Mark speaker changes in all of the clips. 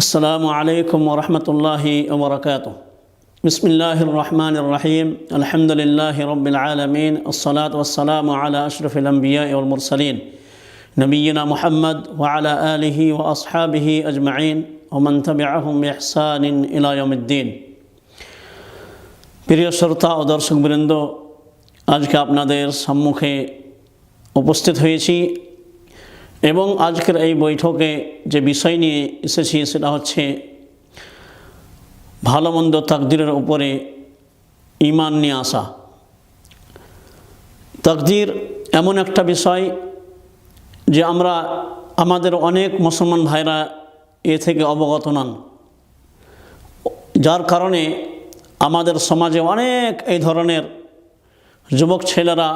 Speaker 1: আসসালামু আলাইকুম ওরহমতুল্লাহি ওবরাকাত বিসমিল্লাহ রহমান রহিম। আলহামদুলিল্লাহ রবিল আলমিন। আসসালাত ওসালাম আলা আশরফিল আম্বিয়া মুরসালিন। নবীনা মোহাম্মদ ওয়ালা আলিহি ও আসহাবিহি আজমাইন। ওমন তবিআহম ইহসানিন ইলায়মুদ্দিন প্রিয় শ্রোতা ও দর্শকবৃন্দ আজকে আপনাদের সম্মুখে উপস্থিত হয়েছি এবং আজকের এই বৈঠকে যে বিষয় নিয়ে এসেছি সেটা হচ্ছে ভালো মন্দ তাকদিরের উপরে ইমান নিয়ে আসা। তাকদির এমন একটা বিষয় যে আমরা আমাদের অনেক মুসলমান ভাইরা এ থেকে অবগত নন। যার কারণে আমাদের সমাজে অনেক এই ধরনের যুবক ছেলেরা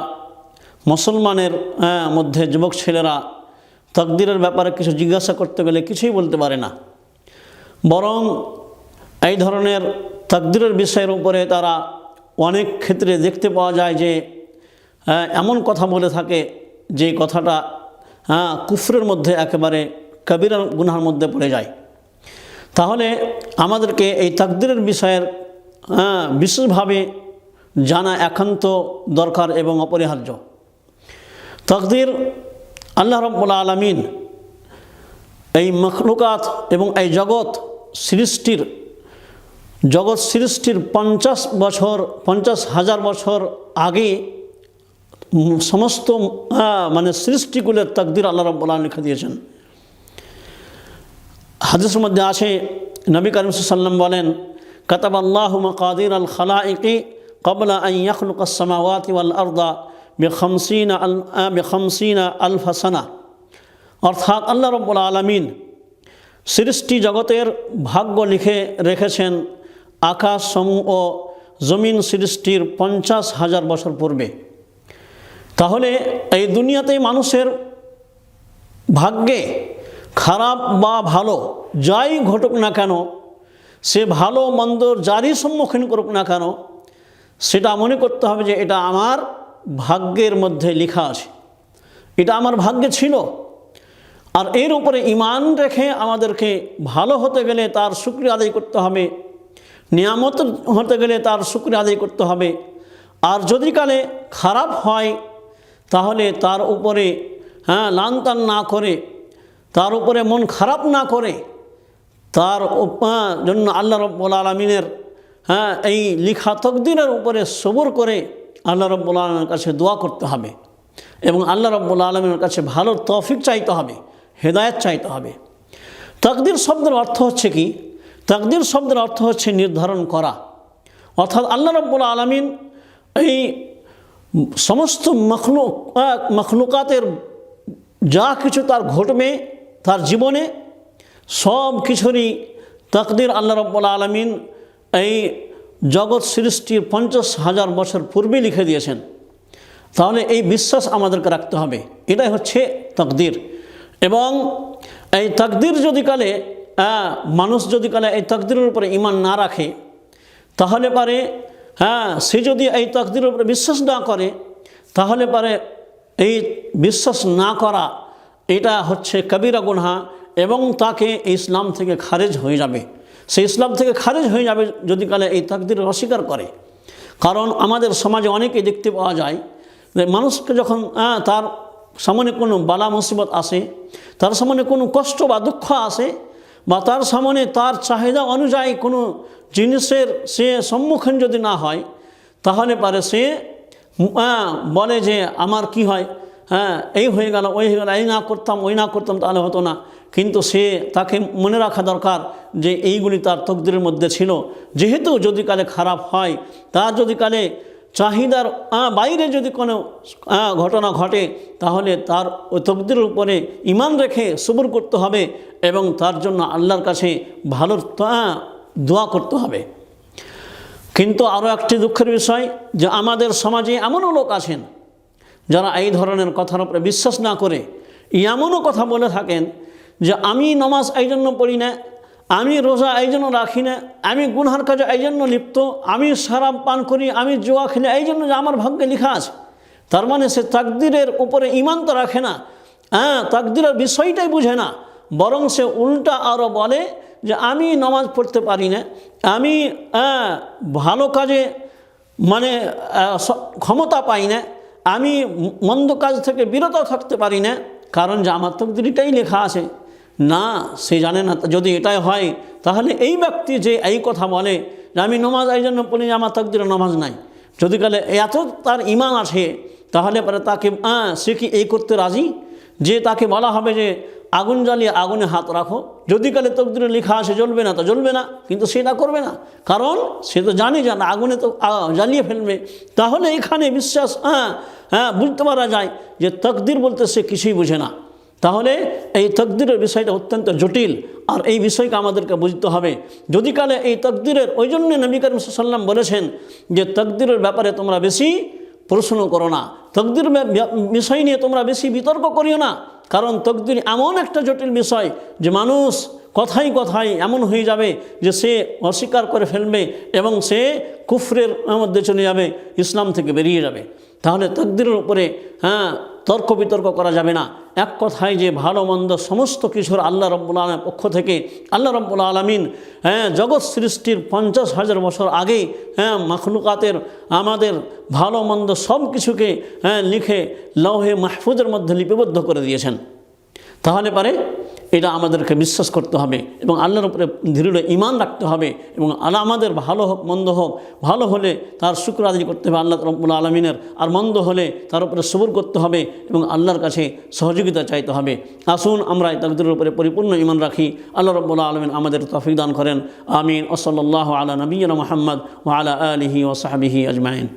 Speaker 1: মুসলমানের হ্যাঁ, মধ্যে যুবক ছেলেরা তকদিরের ব্যাপারে কিছু জিজ্ঞাসা করতে গেলে কিছুই বলতে পারে না। বরং এই ধরনের তকদিরের বিষয়ের উপরে তারা অনেক ক্ষেত্রে দেখতে পাওয়া যায় যে হ্যাঁ, এমন কথা বলে থাকে যে কথাটা হ্যাঁ কুফরের মধ্যে একেবারে কবির গুনহার মধ্যে পড়ে যায়। তাহলে আমাদেরকে এই তাকদিরের বিষয়ের হ্যাঁ, বিশেষভাবে জানা একান্ত দরকার এবং অপরিহার্য। তকদির আল্লাহ রব্বুল আলমিন এই মখলুকাত এবং এই জগৎ সৃষ্টির জগৎ সৃষ্টির পঞ্চাশ বছর, পঞ্চাশ হাজার বছর আগে সমস্ত মানে সৃষ্টিগুলোর তকদির আল্লাহ রব্বুল আলম লিখে দিয়েছেন। হাদিসের মধ্যে আছে, নবী করিম সাল্লাম বলেন কাতাব আল্লাহ কাদির আল খালাইকি কবলা আই ইয়খলুক সামাওয়াতি ওয়াল আর্দা। আলফাসানা আল অর্থাৎ আল্লাহ রব্বুল আলমিন সৃষ্টি জগতের ভাগ্য লিখে রেখেছেন আকাশ সমূহ ও জমিন সৃষ্টির পঞ্চাশ হাজার বছর পূর্বে। তাহলে এই দুনিয়াতে মানুষের ভাগ্যে খারাপ বা ভালো যাই ঘটুক না কেন, সে ভালো মন্দ যারই সম্মুখীন করুক না কেন, সেটা মনে করতে হবে যে এটা আমার ভাগ্যের মধ্যে লেখা আছে। এটা আমার ভাগ্যে ছিল। আর এর উপরে ইমান রেখে আমাদেরকে ভালো হতে গেলে তার শুক্রিয়া আদায় করতে হবে, নিয়ামত হতে গেলে তার শুক্রিয়া আদায় করতে হবে। আর যদি কালে খারাপ হয়, তাহলে তার উপরে হ্যাঁ লানতান না করে, তার উপরে মন খারাপ না করে, তার জন্য আল্লাহ রব্বুল আলমিনের হ্যাঁ এই লিখা তকদিনের উপরে সবর করে আল্লাহ রব্বুল আলমের কাছে দোয়া করতে হবে এবং আল্লাহ রব্বুল আলমের কাছে ভালো তৌফিক চাইতে হবে হেদায়ত চাইতে হবে। তকদির শব্দের অর্থ হচ্ছে কি? তকদির শব্দের অর্থ হচ্ছে নির্ধারণ করা। অর্থাৎ আল্লাহ রব্বুল আলমিন এই সমস্ত মখলুক আহ, মখলুকাতের যা কিছু তার ঘটবে তার জীবনে সব কিছুরই তকদির আল্লাহ রব্বুল আলমিন এই জগৎ সৃষ্টির পঞ্চাশ হাজার বছর পূর্বে লিখে দিয়েছেন। তাহলে এই বিশ্বাস আমাদেরকে রাখতে হবে। এটাই হচ্ছে তকদির। এবং এই তকদির যদি কালে মানুষ যদি কালে এই তকদিরের উপরে ইমান না রাখে, তাহলে পারে হ্যাঁ সে যদি এই তকদিরের উপরে বিশ্বাস না করে, তাহলে পারে এই বিশ্বাস না করা, এটা হচ্ছে কবিরা গুনহা। এবং তাকে ইসলাম থেকে খারেজ হয়ে যাবে। সে ইসলাম থেকে খারেজ হয়ে যাবে যদি কালে এই তকদির অস্বীকার করে। কারণ আমাদের সমাজে অনেকে দেখতে পাওয়া যায় যে মানুষকে যখন তার সামনে কোনো বালা মুসিবত আসে, তার সামনে কোনো কষ্ট বা দুঃখ আসে, বা তার সামনে তার চাহিদা অনুযায়ী কোনো জিনিসের সে সম্মুখীন যদি না হয়, তাহলে পারে সে বলে যে আমার কি হয়? হ্যাঁ এই হয়ে গেল ওই হয়ে গেল এই না করতাম ওই না করতাম তাহলে হতো না। কিন্তু সে তাকে মনে রাখা দরকার যে এইগুলি তার তকদিরের মধ্যে ছিল। যেহেতু যদি কালে খারাপ হয় তার যদি কালে চাহিদার বাইরে যদি কোনো ঘটনা ঘটে তাহলে তার ওই তকদিরের উপরে ইমান রেখে সবুর করতে হবে এবং তার জন্য আল্লাহর কাছে ভালো আহ, দোয়া করতে হবে। কিন্তু আরও একটি দুঃখের বিষয় যে আমাদের সমাজে এমনও লোক আছেন যারা এই ধরনের কথার উপরে বিশ্বাস না করে এমনও কথা বলে থাকেন যে আমি নমাজ এই জন্য পড়ি না আমি রোজা এই জন্য রাখি না আমি গুনহার কাজে এই জন্য লিপ্ত আমি সারাপ পান করি আমি জোয়া খেলে এই জন্য যে আমার ভাগ্যে লেখা আছে। তার মানে সে তাকদিরের উপরে ইমান তো রাখে না হ্যাঁ তাকদিরের বিষয়টাই বুঝে না বরং সে উল্টা আরও বলে যে আমি নামাজ পড়তে পারি না আমি আহ, ভালো কাজে মানে ক্ষমতা পাই না আমি মন্দ কাজ থেকে বিরত থাকতে পারি না, কারণ যে আমার তকদিরিটাই লেখা আছে। না, সে জানে না, যদি এটাই হয়, তাহলে এই ব্যক্তি যে এই কথা বলে যে আমি নমাজ, এই জন্য যে আমার তকদিরে নমাজ নাই। যদি কালে এত তার ইমান আছে তাহলে পরে তাকে সে কি এই করতে রাজি? যে তাকে বলা হবে যে আগুন জ্বালিয়ে আগুনে হাত রাখো। যদি কালে তকদিরে লেখা আসে জ্বলবে না তো জ্বলবে না, কিন্তু সেটা করবে না। কারণ সে তো জানে যে না, আগুনে তো জ্বালিয়ে ফেলবে। তাহলে এখানে বিশ্বাস হ্যাঁ হ্যাঁ বুঝতে পারা যায় যে তকদির বলতে সে কিছুই বুঝে না। তাহলে এই তকদিরের বিষয়টা অত্যন্ত জটিল। আর এই বিষয়কে আমাদেরকে বুঝতে হবে। যদি কালে এই তকদিরের, ওই জন্যে নবী করিম সাল্লাম বলেছেন যে তকদিরের ব্যাপারে তোমরা বেশি প্রশ্ন করো না। তকদির বিষয় নিয়ে তোমরা বেশি বিতর্ক করিও না। কারণ তকদির এমন একটা জটিল বিষয় যে মানুষ কথাই কথাই এমন হয়ে যাবে যে সে অস্বীকার করে ফেলবে এবং সে কুফরের মধ্যে চলে যাবে, ইসলাম থেকে বেরিয়ে যাবে। তাহলে তকদিরের উপরে হ্যাঁ তর্ক বিতর্ক করা যাবে না। এক কথায় যে ভালো মন্দ সমস্ত কিছুর আল্লাহ রব্বুল আলমের পক্ষ থেকে, আল্লাহ রব্বুল আলমিন হ্যাঁ জগৎ সৃষ্টির পঞ্চাশ হাজার বছর আগে হ্যাঁ মখলুকাতের আমাদের ভালো মন্দ সব কিছুকে হ্যাঁ লিখে লৌহে মাহফুজের মধ্যে লিপিবদ্ধ করে দিয়েছেন। তাহলে পারে এটা আমাদেরকে বিশ্বাস করতে হবে এবং আল্লাহর উপরে দৃঢ় ইমান রাখতে হবে এবং আল্লাহ আমাদের ভালো হোক, মন্দ হোক, ভালো হলে তার শুক্র আদি করতে হবে আল্লাহ রব্বুল আলমিনের, আর মন্দ হলে তার উপরে সবর করতে হবে এবং আল্লাহর কাছে সহযোগিতা চাইতে হবে। আসুন আমরা তকদিরের উপরে পরিপূর্ণ ইমান রাখি। আল্লাহ রব্বুল আলমিন আমাদের তফিক দান করেন। আমিন। ওসল্লাহ আলা নবীন মোহাম্মদ ও আলা আলহি ও সাহাবিহি আজমাইন।